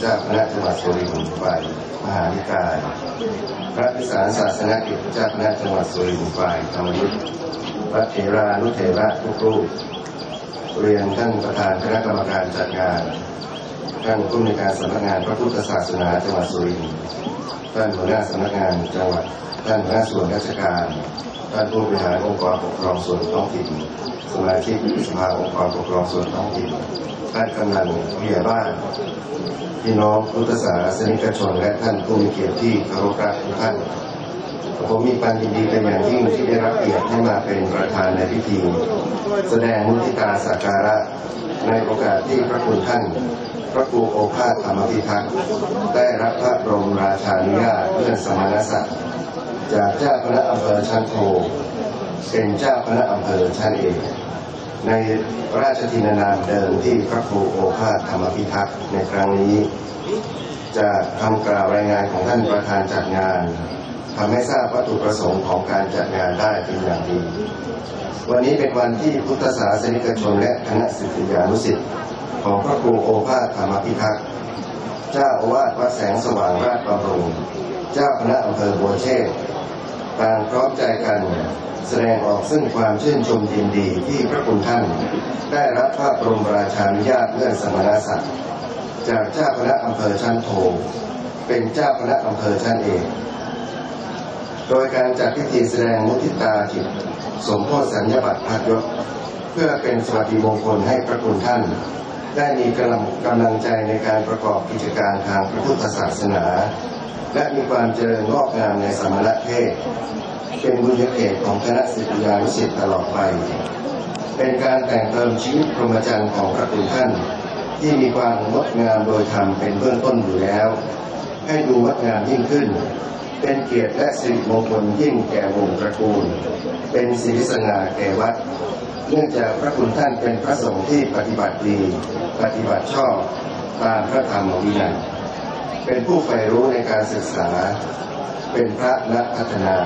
เจ้าคณะจังหวัดสุรินทร์ฝ่ายมหาวิกายพระพิสารศาสนกิจเจ้าคณะจังหวัดสุรินทร์ฝ่ายธรรมยุทธ์พระเถรานุเถระทุกรูปเรียนท่านประธานคณะกรรมการจัดงาน ท่านผู้ในวยการสำนักงานพระพุทธศาสนาจังหวัดสุรินทร์ท่านหัวหน้าสำนักงานจังหวัด ท่านหัวหน้าส่วนราชการท่านผู้บริหารองค์กรปกครองส่วนท้องถิ่นสมาชิกสภาองค์กรปกครองส่วนท้องถิ่นท่านกำนันผู้ใหญ่บ้าน พี่น้องพุทธศาสนิกชนและท่านผู้มีเกียรติที่เคารพรักทุกท่าน ผมมีความยินดีเป็นอย่างยิ่งที่ได้รับเกียรติให้มาเป็นประธานในพิธี แสดงมุทิตาสักการะในโอกาสที่พระคุณท่าน พระครูโอภาสธรรมพิทักษ์ได้รับพระบรมราชานุญาตเพื่อสมณศักดิ์จากเจ้าคณะอำเภอชั้นโทเป็นเจ้าคณะอำเภอชั้นเอก ในราชทินานามเดิมที่พระครูโอภาสธรรมพิทักษ์ในครั้งนี้ จะทำกล่าวรายงานของท่านประธานจัดงานทำให้ทราบวัตถุประสงค์ของการจัดงานได้เป็นอย่างดี วันนี้เป็นวันที่พุทธศาสนิกชนและคณะศิษยานุศิษย์ของพระครูโอภาสธรรมพิทักษ์เจ้าอาวาสวัดแสงสว่างราชบำรุง เจ้าคณะอำเภอบัวเชษต่างพร้อมใจกัน แสดงออกซึ่งความชื่นชมยินดีที่พระคุณท่าน ได้รับพระบรมราชานุญาตเลื่อนสมณศักดิ์จากเจ้าคณะอำเภอชั้นโท เป็นเจ้าคณะอำเภอชั้นเอกโดยการจัดพิธีแสดงมุทิตาจิต สมโพธิสัญญบัตรพัดยศเพื่อเป็นสวัสดิมงคลให้พระคุณท่าน ได้มีกำลังกำลังใจในการประกอบกิจการทางพระพุทธศาสนา และมีความเจริญงอกงามในสมณเพศเป็นบุญญาเกตของคณะศิษยานุศิษย์ตลอดไป เป็นการแต่งเติมชีวิตพรหมจรรย์ของพระคุณท่าน ที่มีความงดงามโดยธรรมเป็นเบื้องต้นอยู่แล้ว ให้ดูงดงามยิ่งขึ้น เป็นเกียรติและสิริมงคลยิ่งแก่วงตระกูล เป็นศิริสง่าแก่วัด เนื่องจากพระคุณท่านเป็นพระสงฆ์ที่ปฏิบัติดี ปฏิบัติชอบตามพระธรรมวินัย เป็นผู้ใฝ่รู้ในการศึกษา เป็นพระนักพัฒนา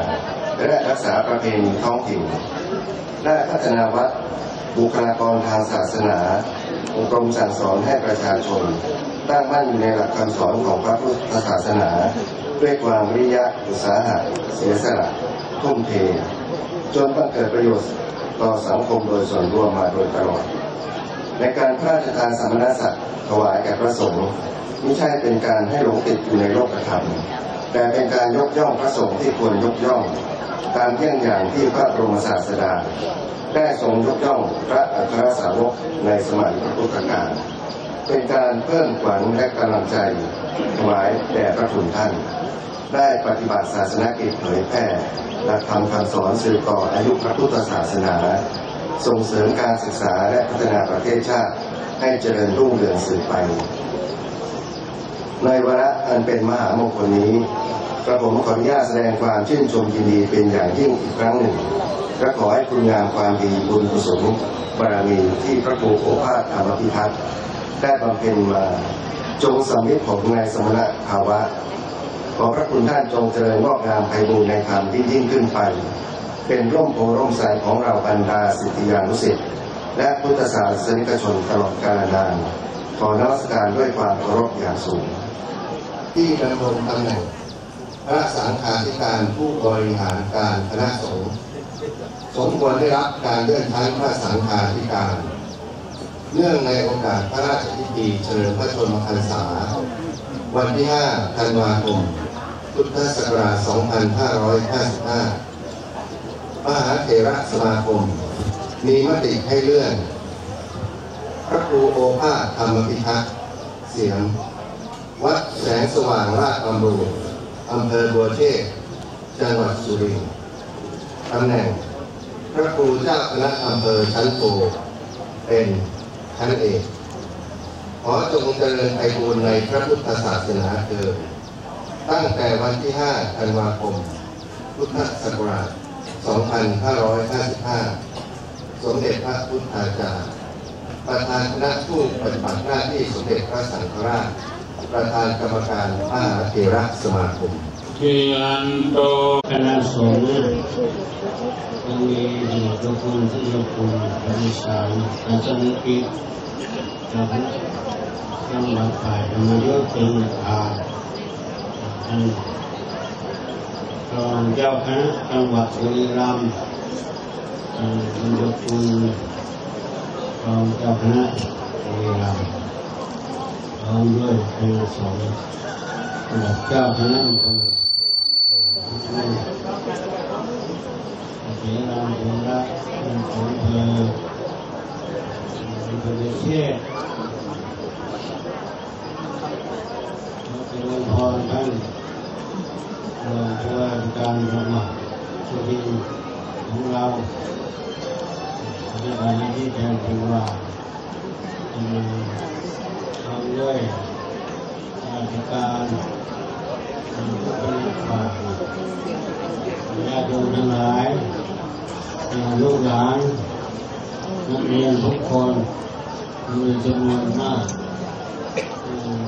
และรักษาประเพณีท้องถิ่นได้พัฒนาวัดบุคลากรทางศาสนาอบรมสั่งสอนให้ประชาชน ตั้งมั่นอยู่ในหลักคำสอนของพระพุทธศาสนา ด้วยความวิริยะอุตสาหะเสียสละทุ่มเท จนบังเกิดประโยชน์ต่อสังคมโดยส่วนรวมมาโดยตลอด ในการพระราชทานสมณศักดิ์ถวายแก่พระสงฆ์ ไม่ใช่เป็นการให้หลงติดอยู่ในโลกธรรมแต่เป็นการยกย่องพระสงฆ์ที่ควรยกย่อง ตามเที่ยงอย่างที่พระบรมศาสดา ได้ทรงยกย่องพระอัครสาวกในสมัยพระพุทธกาลเป็นการเพิ่มขวัญและกำลังใจถวายแด่พระคุณท่าน ได้ปฏิบัติศาสนกิจเผยแพร่หลักธรรมคำสอนสื่อต่ออายุพระพุทธศาสนา ส่งเสริมการศึกษาและพัฒนาประเทศชาติให้เจริญรุ่งเรืองสืบไป ในวาระอันเป็นมหามงคลนี้กระผมขออนุญาตแสดงความชื่นชมยินดีเป็นอย่างยิ่งอีกครั้งหนึ่งและขอให้คุณงามความดีบุญกุศลบารมีที่พระครูโอภาสธรรมพิทักษ์ได้บำเพ็ญมาจงสำลิดผลในายสมณะภาวะ ขอพระคุณท่านจงเจริญงอกงามไพบูรณ์ในธรรมที่ยิ่งขึ้นไป เป็นร่มโพร่มใสของเราบรรดาสิทธิยานุสิษย์และพุทธศาสนิกชนตลอดกาลนานขอนมัสการด้วยความเคารพอย่างสูง ที่ดำรงตำแหน่ง พระสังฆาธิการผู้บริหารการคณะสงฆ์สมควรได้รับการเลื่อนชั้นพระสังฆาธิการ เนื่องในโอกาสพระราชพิธีเฉลิมพระชนมพรรษา วันที่ 5 ธันวาคม พุทธศักราช 2555 มหาเถระสมาคม มีมติให้เลื่อน พระครูโอภาสธรรมพิทักษ์เสียง วัดแสงสว่างราชบำรุงอำเภอบัวเชษจังหวัดสุรินทร์ตำแหน่ง พระครูเจ้าคณะอำเภอชั้นโตเป็นชั้นเอกขอจงเจริญไพบูรในพระพุทธศาสนาเถิดตั้งแต่วันที่ 5 ธันวาคม พุทธศักราช 2555 สมเด็จพระพุทธาจารย์ ประธานคณะผู้ปฏิบัติหน้าที่สมเด็จพระสังฆราช ประธานกรรมการมหาเถระสมาคมเทียนโตคณะสงฆ์ยังมีทุกคนที่ยกคุณบริสารอาจารย์กิจนะครับเทจังหวัดฝ่ายธรรมยุทธ์เป็นประธาท่านรองเจ้าคณะจังหวัดบุรีรัมย์ท่านบุญยคุณรองเจ้าคณะบุรีรัมย์ ร้อมด้วยคณะสงฆ์ระดับเจ้าคณะอำเภอเสียรามเสียระเป็นของอำเภออำเภอเชษฐ์เจริญพรท่านรองผู้ว่าราชการจังหวัดสุรินทร์ของเราในวันนี้แทนถือว่าเป็นทำ ด้วยราชการเป็นฝ่ายญาติโยมทั้งหลายลูกหลานนักเรียนทุกคนมีจำนวนมาก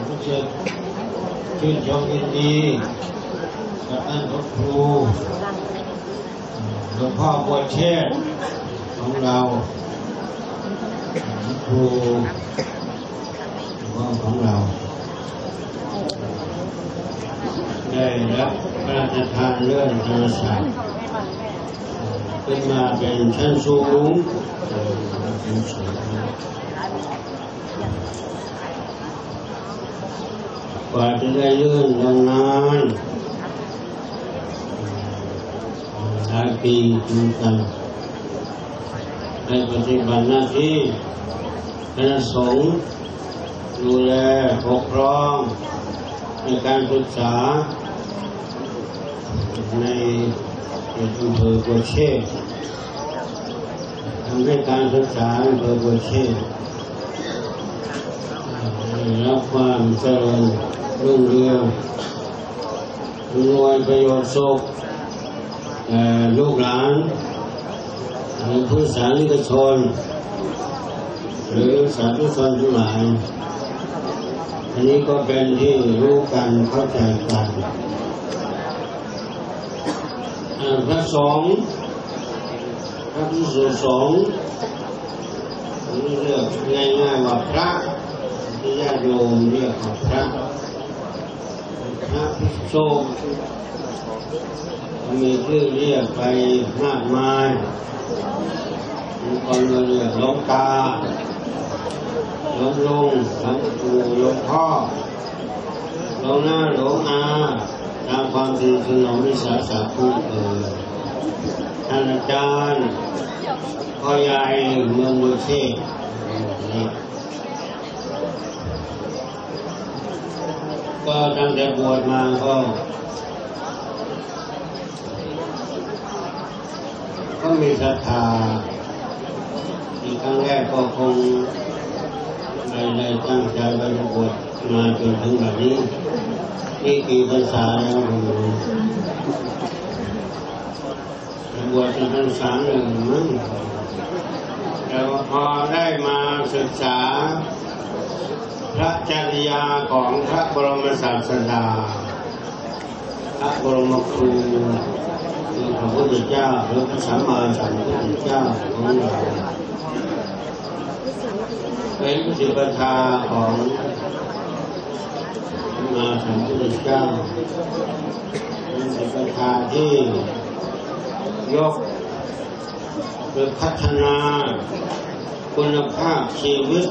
รู้สึกชื่นชมยินดีกับท่านครูหลวงพ่อบัวเชษของเราครู หลวงพ่อของเรา ได้รับพระราชทานเลื่อนธรรมศาสตร์ขึ้นมาเป็นชั้นสูงชั้นสูงกว่าจะได้เลื่อนลงนานหลายปีเหมือนกันในปฏิบัติหน้าที่คณะสงฆ์ ดูแลปกครองในการศึกษา ในอำเภอบัวเชษทำให้การศึกษาอำเภอบัวเชษรับความเจริญรุ่งเรืองอำนวยประโยชน์สุขลูกหลานหรือผู้สานิกชน หรือสาธุชนทั้งหลาย อันนี้ก็เป็นที่รู้กันเข้าใจกันพระสงฆ์พระพิสุสงฆ์นี่เรียกง่ายๆว่าพระที่ญาติโยมเรียกว่าพระพระภิกษุมีชื่อเรียกไปมากมายบางคนเรียกหลวงตา หลวงลุงหลวงปู่หลวงพ่อหลวงหน้าหลวงอาตามความจริงคือเราไม่สาสาพูดเออท่านอาจารย์พ่อใหญ่เมืองบุเชษก็ตั้งแต่บวชมาก็ก็มีศรัทธาอีกครั้งแรกก็คง ไม่ได้ตั้งใจไปบวชมาจนถึงแบบนี้นี่กี่ภาษาแล้วผมบวชเป็นพรรษาหนึ่งมั้งแต่ว่าพอได้มาศึกษา พระจริยาของพระบรมศาสดา พระบรมครูคือพระพุทธเจ้าหรือพระสัมมาสัมพุทธเจ้าของเรา เป็นสิบทาของมาสัมพุทธเจ้าเป็นสิบทาที่ยกหรือพัฒนาคุณภาพชีวิต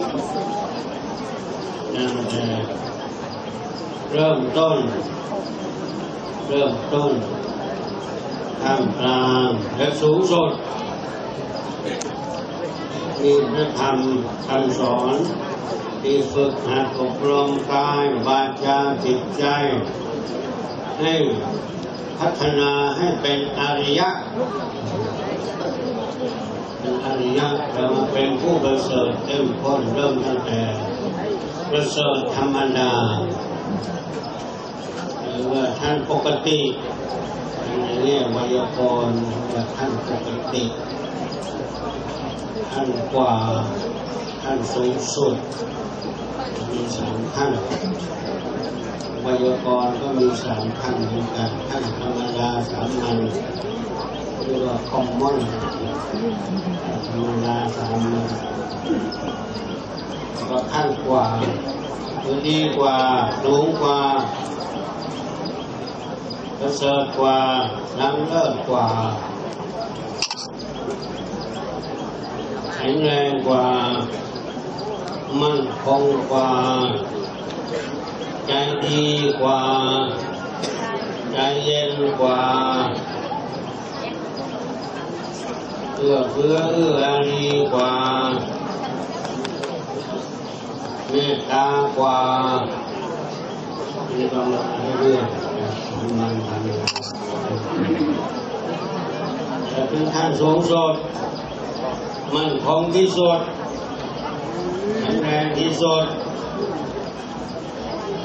ตั้งแต่เริ่มต้น เริ่มต้นท่ามกลางและสูงสุด มีพระธรรมคำสอนที่ฝึกหัดอบรมกาย วาจาจิตใจ ให้พัฒนาให้เป็นอริยะเป็นอริยะเรามาเป็นผู้ประเสริฐเต็มพ้นเริ่มตั้งแต่ประเสริฐธรรมดาหรือว่าท่านปกติในเรียกไวยากรณ์ว่าท่านปกติ ท่านกว่าท่านสูงสุดมีสามท่านไวยกรก็มีสามท่านเหมือนกันท่านธรรมดาสามัญเรียกว่าคอมมอนธรรมดาสามัญแล้วก็ท่านกว่าคือดีกว่าสูงกว่าประเสริฐกว่าล้ำเลิศกว่า ข็งแรงกว่ามั่นคงกว่า ใจดีกว่า ใจเย็นกว่าเอื้อเฟื้อเอื้ออารีกว่าเมตตากว่านี่ต้องเรื่อยๆมันทำแต่เป็นขั้นสูงสุด มันคงที่สุดแข็งแรงที่สุด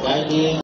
ใจดี